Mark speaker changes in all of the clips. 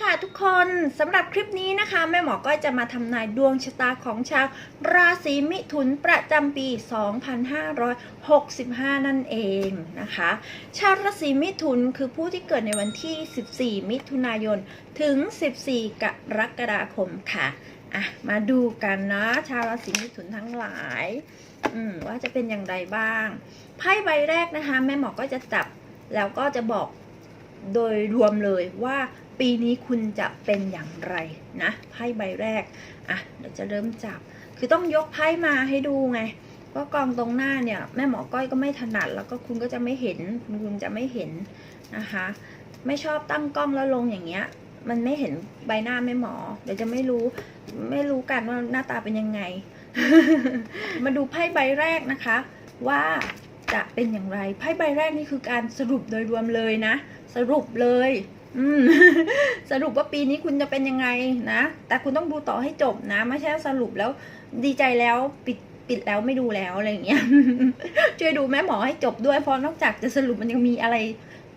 Speaker 1: ค่ะทุกคนสำหรับคลิปนี้นะคะแม่หมอก็จะมาทำนายดวงชะตาของชาวราศีมิถุนประจำปี 2565 นั่นเองนะคะ ชาวราศีมิถุนคือผู้ที่เกิดในวันที่ 14 มิถุนายน ถึง 14 กรกฎาคมค่ะอะมาดูกันนะ ชาวราศีมิถุนทั้งหลายว่าจะเป็นอย่างไรบ้างไพ่ใบแรกนะคะ แม่หมอก็จะจับแล้วก็จะบอกโดยรวมเลยว่า ปีนี้คุณจะเป็นอย่างไรนะไพ่ใบแรกอะเดี๋ยวจะเริ่มจับ คือต้องยกไพ่มาให้ดูไงเพรากองตรงหน้าเนี่ยแม่หมอก้อยก็ไม่ถนัดแล้วก็คุณก็จะไม่เห็นคุณคุณจะไม่เห็นนะคะ ไม่ชอบตั้งกล้องแล้วลงอย่างเงี้ย มันไม่เห็นใบหน้าแม่หมอ เดี๋ยวจะไม่รู้ไม่รู้กันว่าหน้าตาเป็นยังไง มาดูไพ่ใบแรกนะคะ ว่าจะเป็นอย่างไรไพ่ใบแรกนี่คือการสรุปโดยรวมเลยนะ สรุปเลย อืม สรุปว่าปีนี้คุณจะเป็นยังไงนะ แต่คุณต้องดูต่อให้จบนะ ไม่ใช่สรุปแล้วดีใจแล้วปิดปิดแล้วไม่ดูแล้วอะไรอย่างเงี้ย ช่วยดูแม่หมอให้จบด้วย เพราะนอกจากจะสรุปมันยังมีอะไร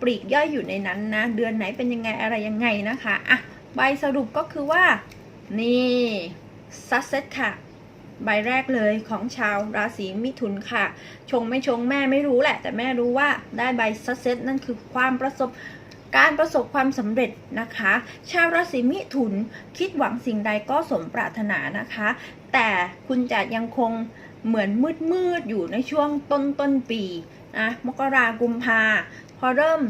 Speaker 1: ปลีกย่อยอยู่ในนั้นนะ เดือนไหนเป็นยังไงอะไรยังไงนะคะอะใบสรุปก็คือว่า นี่ซัสเซตค่ะ ใบแรกเลยของชาวราศีมิถุนค่ะ ชงไม่ชงแม่ไม่รู้แหละ แต่แม่รู้ว่าได้ใบซัสเซตนั่นคือความประสบ การประสบความสำเร็จนะคะ ชาวราศีมิถุนคิดหวังสิ่งใดก็สมปรารถนานะคะ แต่คุณจะยังคงเหมือนมืดมืดๆอยู่ในช่วงต้นต้นปีนะมกรากุมภาพอเริ่ม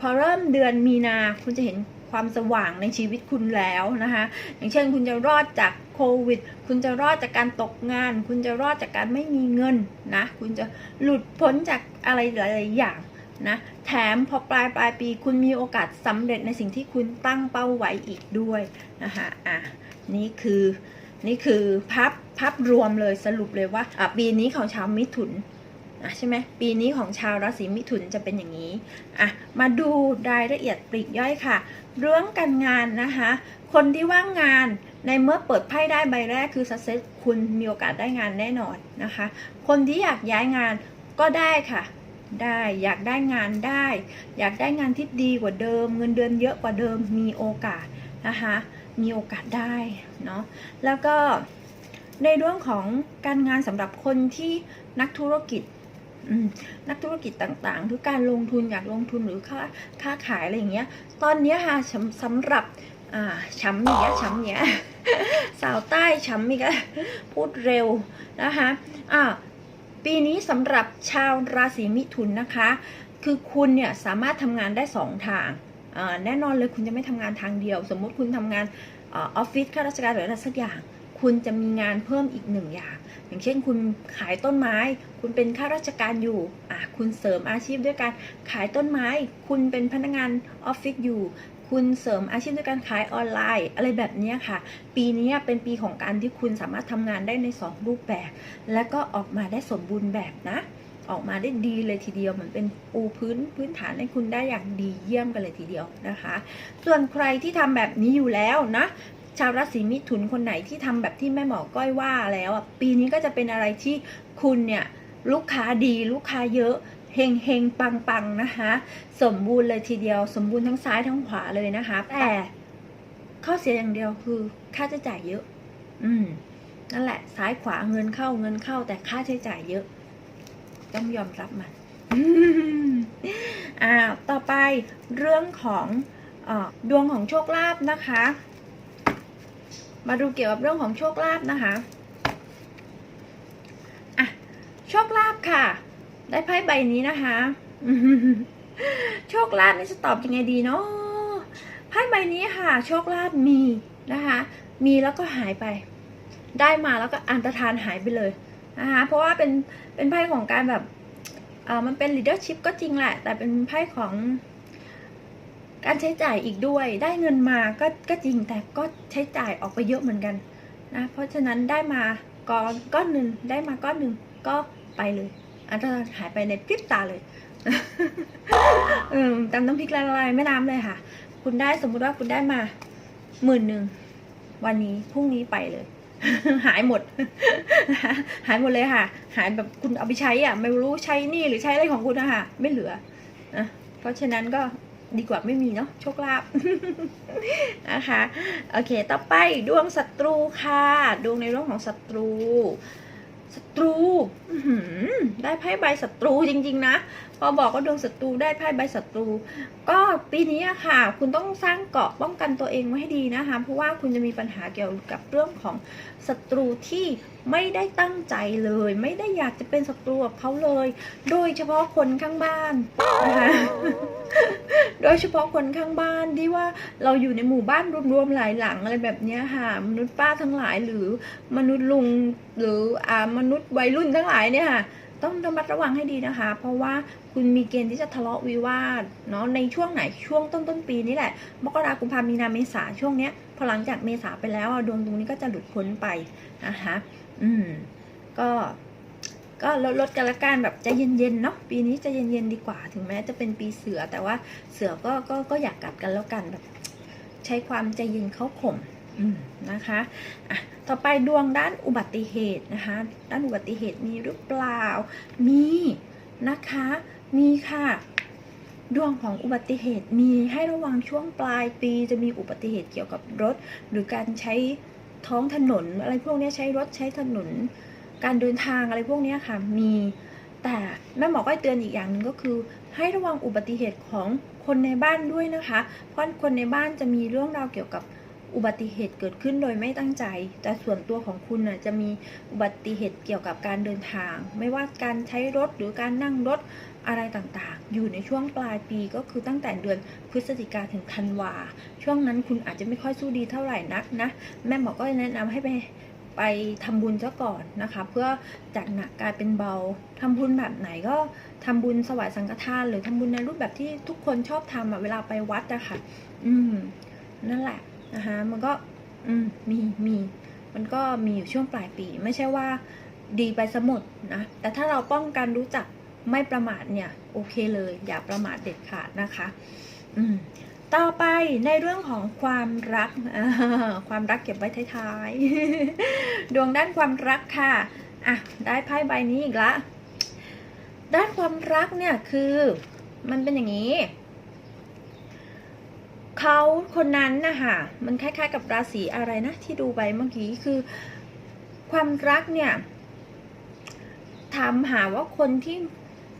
Speaker 1: พอเริ่มเดือนมีนาคุณจะเห็นความสว่างในชีวิตคุณแล้วนะคะ อย่างเช่นคุณจะรอดจากโควิด คุณจะรอดจากการตกงาน คุณจะรอดจากการไม่มีเงินนะ คุณจะหลุดพ้นจากอะไรหลายๆอย่าง นะแถมพอปลายปลายปีคุณมีโอกาสสำเร็จในสิ่งที่คุณตั้งเป้าไว้อีกด้วยนะคะอะนี่คือนี่คือภาพภาพรวมเลยสรุปเลยว่าอะปีนี้ของชาวมิถุนอะใช่ไหมปีนี้ของชาวราศีมิถุนจะเป็นอย่างนี้อะมาดูรายละเอียดปลีกย่อยค่ะ เรื่องการงานนะคะ คนที่ว่างงานในเมื่อเปิดไพ่ได้ใบแรกคือ success คุณมีโอกาสได้งานแน่นอนนะคะ คนที่อยากย้ายงานก็ได้ค่ะ ได้ อยากได้งานได้ อยากได้งานที่ดีกว่าเดิม เงินเดือนเยอะกว่าเดิมมีโอกาสนะคะมีโอกาสได้เนาะแล้วก็ในเรื่องของการงานสำหรับคนที่นักธุรกิจนักธุรกิจต่างๆคือการลงทุนอยากลงทุนหรือค่าค้าขายอะไรอย่างเงี้ย ตอนนี้ค่ะสำหรับอ่าช้ำเนี้ยช้ำเนี้ยสาวใต้ช้ำอีกแล้วพูดเร็วนะคะอ่า ปีนี้สำหรับชาวราศีมิถุนนะคะ คือคุณเนี่ยสามารถทำงานได้สองทางแน่นอนเลยคุณจะไม่ทำงานทางเดียว สมมติคุณทำงานออฟฟิศข้าราชการหรืออะไรสักอย่าง คุณจะมีงานเพิ่มอีกหนึ่งอย่าง อย่างเช่น คุณขายต้นไม้ คุณเป็นข้าราชการอยู่คุณเสริมอาชีพด้วยการขายต้นไม้ คุณเป็นพนักงานออฟฟิศอยู่ คุณเสริมอาชีพด้วยการขายออนไลน์ อะไรแบบนี้ค่ะ ปีนี้เป็นปีของการที่คุณสามารถทำงานได้ใน 2 รูปแบบ และก็ออกมาได้สมบูรณ์แบบนะ ออกมาได้ดีเลยทีเดียวเหมือนเป็นปูพื้นพื้นฐานให้คุณได้อย่างดีเยี่ยมกันเลยทีเดียวนะคะ ส่วนใครที่ทำแบบนี้อยู่แล้วนะชาวราศีมิถุนคนไหนที่ทำแบบที่แม่หมอก้อยว่าแล้วอะปีนี้ก็จะเป็นอะไรที่คุณเนี่ยลูกค้าดีลูกค้าเยอะ เฮงเฮงปังปังนะคะ สมบูรณ์เลยทีเดียว สมบูรณ์ทั้งซ้ายทั้งขวาเลยนะคะ แต่ข้อเสียอย่างเดียวคือค่าใช้จ่ายเยอะ อืม นั่นแหละ ซ้ายขวาเงินเข้าเงินเข้า แต่ค่าใช้จ่ายเยอะ ต้องยอมรับมันอ่าต่อไปเรื่องของเออดวงของโชคลาภนะคะ มาดูเกี่ยวกับเรื่องของโชคลาภนะคะอะโชคลาภค่ะ ได้ไพ่ใบนี้นะคะ โชคลาภนี่จะตอบยังไงดีเนาะไพ่ใบนี้ค่ะ โชคลาภมีนะคะ มีแล้วก็หายไป ได้มาแล้วก็อันตรธานหายไปเลยนะคะเพราะว่าเป็นเป็นไพ่ของการแบบเอ่มันเป็น leadership ก็จริงแหละ แต่เป็นไพ่ของการใช้จ่ายอีกด้วย ได้เงินมาก็ก็จริงแต่ก็ใช้จ่ายออกไปเยอะเหมือนกันนะเพราะฉะนั้นได้มาก้อนก้อนหนึ่งได้มาก้อนหนึ่งก็ไปเลย อันตรายหายไปในพริบตาเลยเออตำน้ำพริกละลายแม่น้ำเลยค่ะ คุณได้สมมุติว่าคุณได้มาหมื่นหนึ่งวันนี้พรุ่งนี้ไปเลย หายหมด หายหมดเลยค่ะ หายแบบคุณเอาไปใช้อะ ไม่รู้ใช้นี่หรือใช้อะไรของคุณนะคะไม่เหลือนะเพราะฉะนั้นก็ดีกว่าไม่มีเนาะโชคลาภนะคะโอเค ต่อไปดวงศัตรูค่ะ ดวงในเรื่องของศัตรู ศัตรูได้ไพ่ใบศัตรูจริง ๆ นะ พอบอกว่าดวงศัตรูได้ไพ่ใบศัตรู ก็ปีนี้ค่ะ คุณต้องสร้างเกราะป้องกันตัวเองไว้ให้ดีนะคะ เพราะว่าคุณจะมีปัญหาเกี่ยวกับเรื่องของศัตรูที่ไม่ได้ตั้งใจเลย ไม่ได้อยากจะเป็นศัตรูกับเขาเลย โดยเฉพาะคนข้างบ้านนะคะโดยเฉพาะคนข้างบ้านที่ว่าเราอยู่ในหมู่บ้านรวมๆหลายหลังอะไรแบบนี้ค่ะ มนุษย์ป้าทั้งหลายหรือมนุษย์ลุงหรืออ่ามนุษย์วัยรุ่นทั้งหลายเนี่ยค่ะต้องระมัดระวังให้ดีนะคะ เพราะว่า คุณมีเกณฑ์ที่จะทะเลาะวิวาทเนาะในช่วงไหนช่วงต้นต้นปีนี่แหละมกราคมกุมภามีนาเมษาช่วงเนี้ยพอหลังจากเมษาไปแล้วดวงตรงนี้ก็จะหลุดพ้นไปนะคะอืมก็ก็ลดลดกันละกันแบบใจเย็นๆเนาะปีนี้ใจเย็นๆดีกว่าถึงแม้จะเป็นปีเสือแต่ว่าเสือก็ก็ก็อยากกัดกันแล้วกันแบบ ใช้ความใจเย็นเข้าข่มนะคะอะต่อไปดวงด้านอุบัติเหตุนะคะ ด้านอุบัติเหตุมีหรือเปล่า มีนะคะ มีค่ะ ดวงของอุบัติเหตุมีให้ระวังช่วงปลายปีจะมีอุบัติเหตุเกี่ยวกับรถ หรือการใช้ท้องถนน อะไรพวกนี้ใช้รถใช้ถนน การเดินทางอะไรพวกนี้ค่ะมีแต่แม่หมอก็เตือนอีกอย่างหนึ่งก็คือ ให้ระวังอุบัติเหตุของคนในบ้านด้วยนะคะ เพราะคนในบ้านจะมีเรื่องราวเกี่ยวกับอุบัติเหตุเกิดขึ้นโดยไม่ตั้งใจ แต่ส่วนตัวของคุณน่ะจะมีอุบัติเหตุเกี่ยวกับการเดินทาง ไม่ว่าการใช้รถหรือการนั่งรถ อะไรต่างๆ อยู่ในช่วงปลายปีก็คือตั้งแต่เดือนพฤศจิกาถึงธันวา ช่วงนั้นคุณอาจจะไม่ค่อยสู้ดีเท่าไหร่นักนะ แม่หมอก็แนะนำให้ไปไปทำบุญซะก่อนนะคะ เพื่อจากหนักกลายเป็นเบาทำบุญแบบไหนก็ทำบุญสวายสังฆทาน หรือทำบุญในรูปแบบที่ทุกคนชอบทำอะเวลาไปวัดอะค่ะ อืม นั่นแหละนะคะมันก็ อืมมีมีมันก็มีอยู่ช่วงปลายปี ไม่ใช่ว่าดีไปสมดนะ แต่ถ้าเราป้องกันรู้จัก ไม่ประมาทเนี่ยโอเคเลย อย่าประมาทเด็ดขาดนะคะอืมต่อไปในเรื่องของความรัก ความรักเก็บไว้ท้ายๆ ดวงด้านความรักค่ะ อะ ได้ไพ่ใบนี้อีกละ ด้านความรักเนี่ยคือมันเป็นอย่างนี้ เขาคนนั้นนะคะมันคล้ายๆกับราศีอะไรนะที่ดูไปเมื่อกี้คือ ความรักเนี่ยถามหาว่าคนที่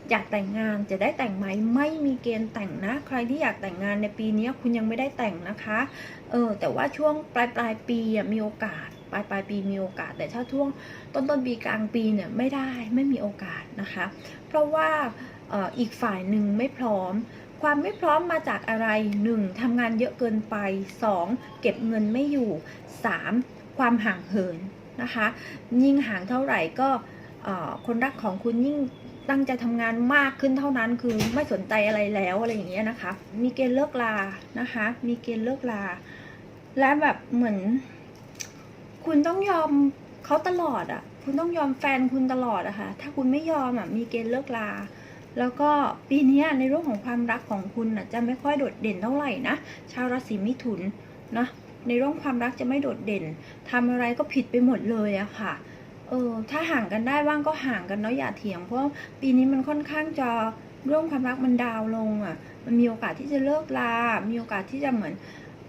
Speaker 1: อยากแต่งงานจะได้แต่งไหมไม่มีเกณฑ์แต่งนะ ใครที่อยากแต่งงานในปีนี้คุณยังไม่ได้แต่งนะคะเออแต่ว่าช่วงปลายปลายปีมีโอกาสปลายปลายปีมีโอกาส แต่ถ้าช่วงต้นต้นปีกลางปีเนี่ยไม่ได้ไม่มีโอกาสนะคะ เพราะว่าอออีกฝ่ายหนึ่งไม่พร้อม ความไม่พร้อมมาจากอะไร 1. ทำงานเยอะเกินไป 2. เก็บเงินไม่อยู่ 3. ความห่างเหินนะคะ ยิ่งห่างเท่าไหร่ก็คนรักของคุณยิ่ง ตั้งใจทำงานมากขึ้นเท่านั้นคือไม่สนใจอะไรแล้วอะไรอย่างเงี้ยนะคะ มีเกณฑ์เลิกลานะคะ มีเกณฑ์เลิกลา และแบบเหมือน คุณต้องยอมเขาตลอดอะ่ะ คุณต้องยอมแฟนคุณตลอดอะค่ะ ถ้าคุณไม่ยอมอะ่ะมีเกณฑ์เลิกลา แล้วก็ปีนี้ในเรื่องของความรักของคุณน่ะจะไม่ค่อยโดดเด่นเท่าไหร่นะชาวราศีมิถุนนะในเรื่องความรักจะไม่โดดเด่นทำอะไรก็ผิดไปหมดเลยอะค่ะ ออถ้าห่างกันได้บ้างก็ห่างกันเนาะอย่าเถียง เพราะปีนี้มันค่อนข้างจะเรื่องความรักมันดาวลงอะ่ะ มันมีโอกาสที่จะเลิกลา มีโอกาสที่จะเหมือน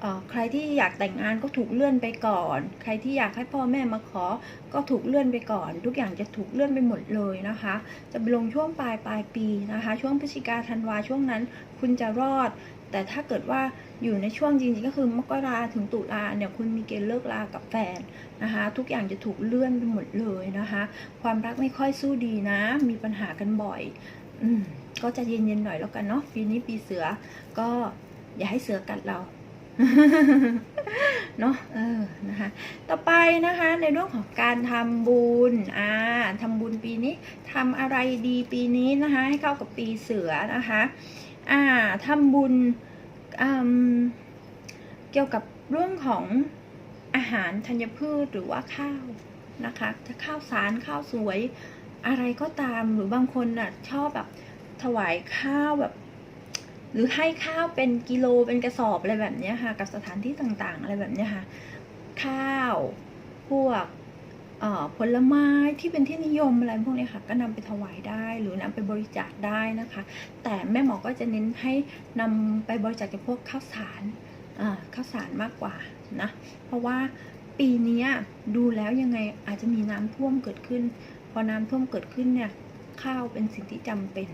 Speaker 1: เออใครที่อยากแต่งงานก็ถูกเลื่อนไปก่อน ใครที่อยากให้พ่อแม่มาขอ ก็ถูกเลื่อนไปก่อน ทุกอย่างจะถูกเลื่อนไปหมดเลยนะคะ จะไปลงช่วงปลายปลายปีนะคะ ช่วงพฤศจิกาธันวาช่วงนั้น คุณจะรอด แต่ถ้าเกิดว่า อยู่ในช่วงจริงๆก็คือมกราถึงตุลาเนี่ยคุณมีเกณฑ์เลิกลากับแฟนนะคะ ทุกอย่างจะถูกเลื่อนไปหมดเลยนะคะ ความรักไม่ค่อยสู้ดีนะ มีปัญหากันบ่อยอืมก็จะเย็นๆหน่อยแล้วกันเนาะปีนี้ปีเสือก็อย่าให้เสือกัดเราเนาะเออนะคะ ต่อไปนะคะในเรื่องของการทำบุญอ่าทำบุญปีนี้ทำอะไรดีปีนี้นะคะ ให้เข้ากับปีเสือนะคะ อ่าทำบุญ เกี่ยวกับเรื่องของอาหารธัญพืชหรือว่าข้าวนะคะถ้าข้าวสารข้าวสวยอะไรก็ตามหรือบางคนน่ะชอบแบบถวายข้าวแบบ หรือให้ข้าวเป็นกิโลเป็นกระสอบอะไรแบบนี้ค่ะ กับสถานที่ต่างๆ อะไรแบบนี้ค่ะ ข้าวพวก ผลไม้ที่เป็นที่นิยมอะไรพวกนี้ค่ะ ก็นำไปถวายได้ หรือนำไปบริจาคได้นะคะ แต่แม่หมอก็จะเน้นให้นำไปบริจาคกับพวกข้าวสารข้าวสารมากกว่านะเพราะว่าปีนี้ดูแล้วยังไงอาจจะมีน้ำท่วมเกิดขึ้น พอน้ำท่วมเกิดขึ้นเนี่ยข้าวเป็นสิ่งที่จำเป็น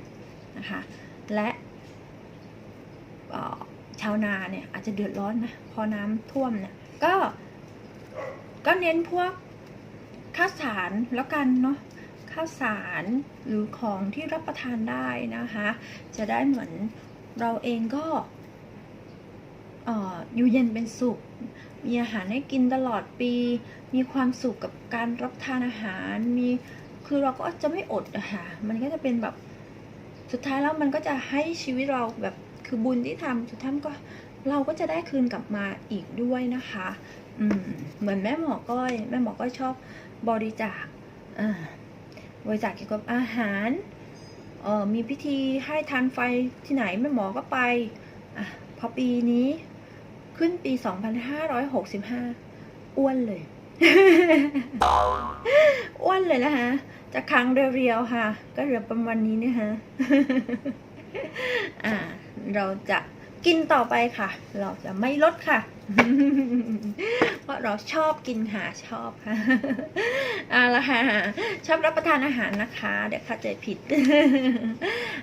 Speaker 1: นะคะและชาวนาเนี่ยอาจจะเดือดร้อนนะพอน้ำท่วมเนี่ยก็ก็เน้นพวก ข้าวสารแล้วกันเนาะข้าวสารหรือของที่รับประทานได้นะคะ จะได้เหมือนเราเองก็ออยู่เย็นเป็นสุข มีอาหารให้กินตลอดปี มีความสุขกับการรับทานอาหาร มี คือเราก็จะไม่อดอะค่ะ มันก็จะเป็นแบบ สุดท้ายแล้วมันก็จะให้ชีวิตเราแบบ คือบุญที่ทำสุดท้ายก็ เราก็จะได้คืนกลับมาอีกด้วยนะคะ อืม เหมือนแม่หมอก้อย แม่หมอก้อยชอบ บริจาคอ่าบริจาคเกี่ยวกับอาหารมีพิธีให้ทานไฟที่ไหนแม่หมอก็ไปอพอปีนี้ขึ้นปี 2565 อ้วนเลย อ้วนเลยนะคะจากครั้งเรียวๆค่ะ ก็เหลือประมาณนี้นะคะอ่า เราจะกินต่อไปค่ะ เราจะไม่ลดค่ะ เพราะเราชอบกินหาชอบค่ะเอาละค่ะ ชอบรับประทานอาหารนะคะ เดี๋ยวเข้าใจผิด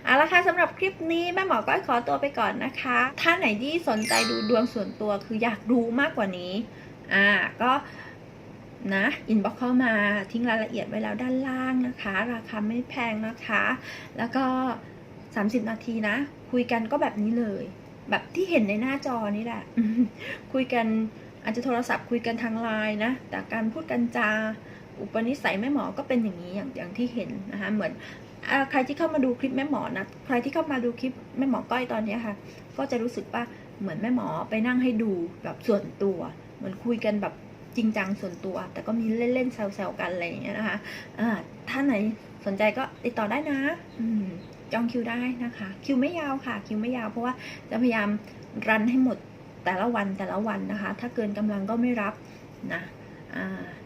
Speaker 1: เอาละค่ะสำหรับคลิปนี้แม่หมอก็ขอตัวไปก่อนนะคะ ถ้าไหนที่สนใจดูดวงส่วนตัวคืออยากรู้มากกว่านี้ อ่าก็นะอินบ็อกเข้ามาทิ้งรายละเอียดไว้แล้วด้านล่างนะคะ ราคาไม่แพงนะคะ แล้วก็ 30 นาทีนะ คุยกันก็แบบนี้เลย แบบที่เห็นในหน้าจอนี่แหละ คุยกันอาจจะโทรศัพท์คุยกันทางไลน์นะ แต่การพูดกันจา อุปนิสัยแม่หมอก็เป็นอย่างนี้อย่างอย่างที่เห็นนะคะเหมือนอใครที่เข้ามาดูคลิปแม่หมอนะใครที่เข้ามาดูคลิปแม่หมอก้อยตอนนี้ค่ะ ก็จะรู้สึกว่าเหมือนแม่หมอไปนั่งให้ดูแบบส่วนตัวเหมือนคุยกันแบบจริงจังส่วนตัว แต่ก็มีเล่นๆแซวๆกันอะไรอย่างเงี้ยนะคะอ่าถ้าไหนสนใจก็ติดต่อได้นะ อืม จองคิวได้นะคะ คิวไม่ยาวค่ะ คิวไม่ยาวเพราะว่าจะพยายามรันให้หมดแต่ละวันแต่ละวันนะคะ ถ้าเกินกำลังก็ไม่รับนะ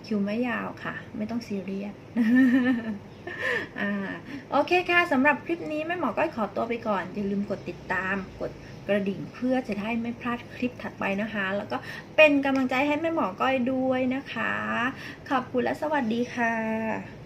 Speaker 1: คิวไม่ยาวค่ะ ไม่ต้องซีเรียสโอเคค่ะสำหรับคลิปนี้แม่หมอก็ขอตัวไปก่อน อย่าลืมกดติดตาม กดกระดิ่งเพื่อจะได้ไม่พลาดคลิปถัดไปนะคะ แล้วก็เป็นกำลังใจให้แม่หมอก้อยด้วยนะคะ ขอบคุณและสวัสดีค่ะ